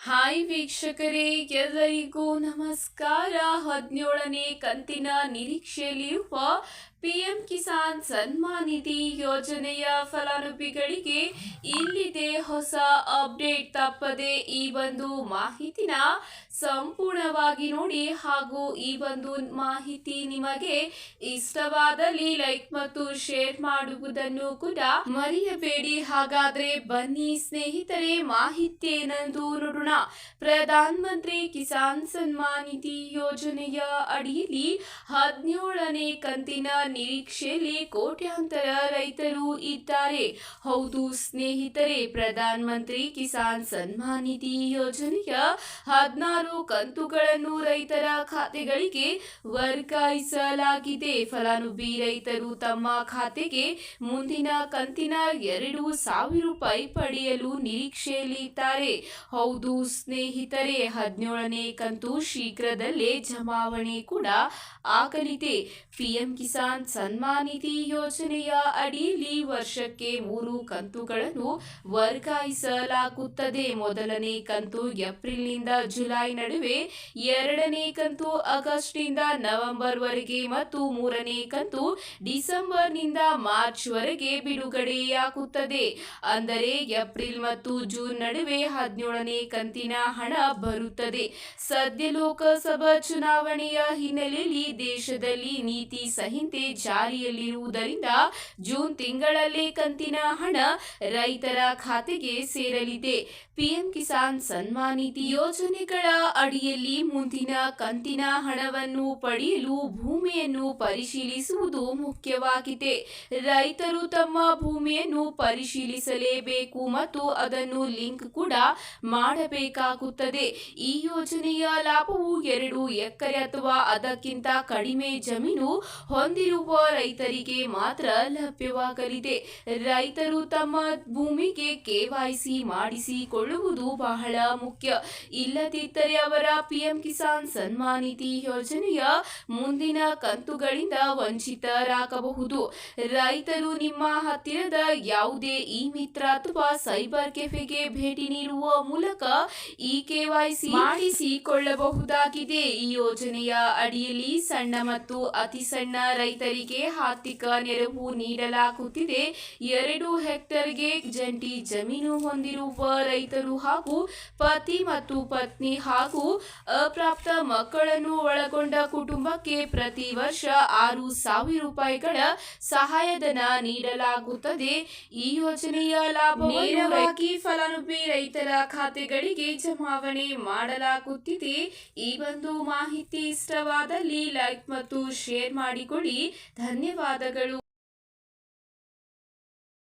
Hi ವೀಕ್ಷಕರೇ ಎಲ್ಲರಿಗೂ ನಮಸ್ಕಾರ. ಹದಿನೇಳನೇ ಕಂತಿನ ನಿರೀಕ್ಷೆಯಲ್ಲಿರುವ ಪಿಎಂ ಕಿಸಾನ್ ಸನ್ಮಾನ್ ನಿಧಿ ಯೋಜನೆಯ ಫಲಾನುಭವಿಗಳಿಗೆ ಇಲ್ಲಿದೆ ಹೊಸ ಅಪ್ಡೇಟ್ ತಪ್ಪದೆ ಈ ಒಂದು ಮಾಹಿತಿನ ಸಂಪೂರ್ಣವಾಗಿ ನೋಡಿ ಹಾಗೂ ಈ ಒಂದು ಮಾಹಿತಿ ನಿಮಗೆ ಇಷ್ಟವಾದಲ್ಲಿ ಲೈಕ್ ಮತ್ತು ಶೇರ್ ಮಾಡುವುದನ್ನು ಕೂಡ ಮರೆಯಬೇಡಿ. ಹಾಗಾದ್ರೆ ಬನ್ನಿ ಸ್ನೇಹಿತರೆ, ಮಾಹಿತಿ ಏನಂದೂ ನೋಡೋಣ. ಪ್ರಧಾನ ಮಂತ್ರಿ ಕಿಸಾನ್ ಸನ್ಮಾನ್ ನಿಧಿ ಯೋಜನೆಯ ಅಡಿಯಲ್ಲಿ ಹದಿನೇಳನೇ ಕಂತಿನ ನಿರೀಕ್ಷೆಯಲ್ಲಿ ಕೋಟ್ಯಾಂತರ ರೈತರು ಇದ್ದಾರೆ. ಹೌದು ಸ್ನೇಹಿತರೆ, ಪ್ರಧಾನ ಮಂತ್ರಿ ಕಿಸಾನ್ ಸನ್ಮಾನ್ ನಿಧಿ ಯೋಜನೆಯ ಹದಿನಾರು ಕಂತುಗಳನ್ನು ರೈತರ ಖಾತೆಗಳಿಗೆ ವರ್ಗಾಯಿಸಲಾಗಿದೆ. ಫಲಾನುಭವಿ ರೈತರು ತಮ್ಮ ಖಾತೆಗೆ ಮುಂದಿನ ಕಂತಿನ ಎರಡು ಸಾವಿರ ರೂಪಾಯಿ ಪಡೆಯಲು ನಿರೀಕ್ಷೆಯಲ್ಲಿದ್ದಾರೆ ಹೌದು ಸ್ನೇಹಿತರೆ, ಹದಿನೇಳನೇ ಕಂತು ಶೀಘ್ರದಲ್ಲೇ ಜಮಾವಣೆ ಕೂಡ ಆಗಲಿದೆ. ಪಿಎಂ ಕಿಸಾನ್ ಸನ್ಮಾನ್ ನಿಧಿ ಯೋಜನೆಯ ಅಡಿಯಲ್ಲಿ ವರ್ಷಕ್ಕೆ ಮೂರು ಕಂತುಗಳನ್ನು ವರ್ಗಾಯಿಸಲಾಗುತ್ತದೆ. ಮೊದಲನೇ ಕಂತು ಏಪ್ರಿಲ್ನಿಂದ ಜುಲೈ ನಡುವೆ, ಎರಡನೇ ಕಂತು ಆಗಸ್ಟ್ನಿಂದ ನವೆಂಬರ್ ವರೆಗೆ ಮತ್ತು ಮೂರನೇ ಕಂತು ಡಿಸೆಂಬರ್ನಿಂದ ಮಾರ್ಚ್ ವರೆಗೆ ಬಿಡುಗಡೆಯಾಗುತ್ತದೆ. ಅಂದರೆ ಏಪ್ರಿಲ್ ಮತ್ತು ಜೂನ್ ನಡುವೆ ಹದಿನೇಳನೇ ಕಂತಿನ ಹಣ ಬರುತ್ತದೆ. ಸದ್ಯ ಲೋಕಸಭಾ ಚುನಾವಣೆಯ ಹಿನ್ನೆಲೆಯಲ್ಲಿ ದೇಶದಲ್ಲಿ ನೀತಿ ಸಂಹಿತೆ ಜಾರಿಯಲ್ಲಿರುವುದರಿಂದ ಜೂನ್ ತಿಂಗಳಲ್ಲಿ ಕಂತಿನ ಹಣ ರೈತರ ಖಾತೆಗೆ ಸೇರಲಿದೆ. ಪಿಎಂ ಕಿಸಾನ್ ಸನ್ಮಾನ್ ನಿಧಿ ಯೋಜನೆಗಳ ಅಡಿಯಲ್ಲಿ ಮುಂದಿನ ಕಂತಿನ ಹಣವನ್ನು ಪಡೆಯಲು ಭೂಮಿಯನ್ನು ಪರಿಶೀಲಿಸುವುದು ಮುಖ್ಯವಾಗಿದೆ. ರೈತರು ತಮ್ಮ ಭೂಮಿಯನ್ನು ಪರಿಶೀಲಿಸಲೇಬೇಕು ಮತ್ತು ಅದನ್ನು ಲಿಂಕ್ ಕೂಡ ಮಾಡಬೇಕಾಗುತ್ತದೆ. ಈ ಯೋಜನೆಯ ಲಾಭವು ಎರಡು ಎಕರೆ ಅಥವಾ ಅದಕ್ಕಿಂತ ಕಡಿಮೆ ಜಮೀನು ಹೊಂದಿರುವ ರೈತರಿಗೆ ಮಾತ್ರ ಲಭ್ಯವಾಗಲಿದೆ. ರೈತರು ತಮ್ಮ ಭೂಮಿಗೆ ಕೆವೈಸಿ ಮಾಡಿಸಿಕೊಳ್ಳುವುದು ಬಹಳ ಮುಖ್ಯ. ಇಲ್ಲದಿದ್ದರೆ ಅವರ ಪಿಎಂ ಕಿಸಾನ್ ಸನ್ಮಾನ್ ನಿಧಿ ಯೋಜನೆಯ ಮುಂದಿನ ಕಂತುಗಳಿಂದ ವಂಚಿತರಾಗಬಹುದು. ರೈತರು ನಿಮ್ಮ ಹತ್ತಿರದ ಯಾವುದೇ ಇ ಮಿತ್ರ ಅಥವಾ ಸೈಬರ್ ಕೆಫೆಗೆ ಭೇಟಿ ನೀಡುವ ಮೂಲಕ ಈ ಕೆವೈಸಿ ಮಾಡಿಸಿಕೊಳ್ಳಬಹುದಾಗಿದೆ. ಈ ಯೋಜನೆಯ ಅಡಿಯಲ್ಲಿ ಸಣ್ಣ ಮತ್ತು ಅತಿ ಸಣ್ಣ ರೈತರಿಗೆ ಆರ್ಥಿಕ ನೆರವು ನೀಡಲಾಗುತ್ತಿದೆ. ಎರಡು ಹೆಕ್ಟರ್ಗೆ ಜಂಟಿ ಜಮೀನು ಹೊಂದಿರುವ ರೈತರು ಹಾಗೂ ಪತಿ ಮತ್ತು ಪತ್ನಿ ಹಾಗೂ ಅಪ್ರಾಪ್ತ ಮಕ್ಕಳನ್ನು ಒಳಗೊಂಡ ಕುಟುಂಬಕ್ಕೆ ಪ್ರತಿ ವರ್ಷ ಆರು ಸಾವಿರ ರೂಪಾಯಿಗಳ ಸಹಾಯಧನ ನೀಡಲಾಗುತ್ತದೆ. ಈ ಯೋಜನೆಯ ಲಾಭ ನೇರವಾಗಿ ಫಲಾನುಭವಿ ರೈತರ ಖಾತೆಗಳಿಗೆ ಜಮಾವಣೆ ಮಾಡಲಾಗುತ್ತಿದೆ. ಈ ಒಂದು ಮಾಹಿತಿ ಇಷ್ಟವಾದಲ್ಲಿ ಲೈಕ್ ಮತ್ತು ಶೇರ್ ಮಾಡಿಕೊಳ್ಳಿ. ಧನ್ಯವಾದಗಳು.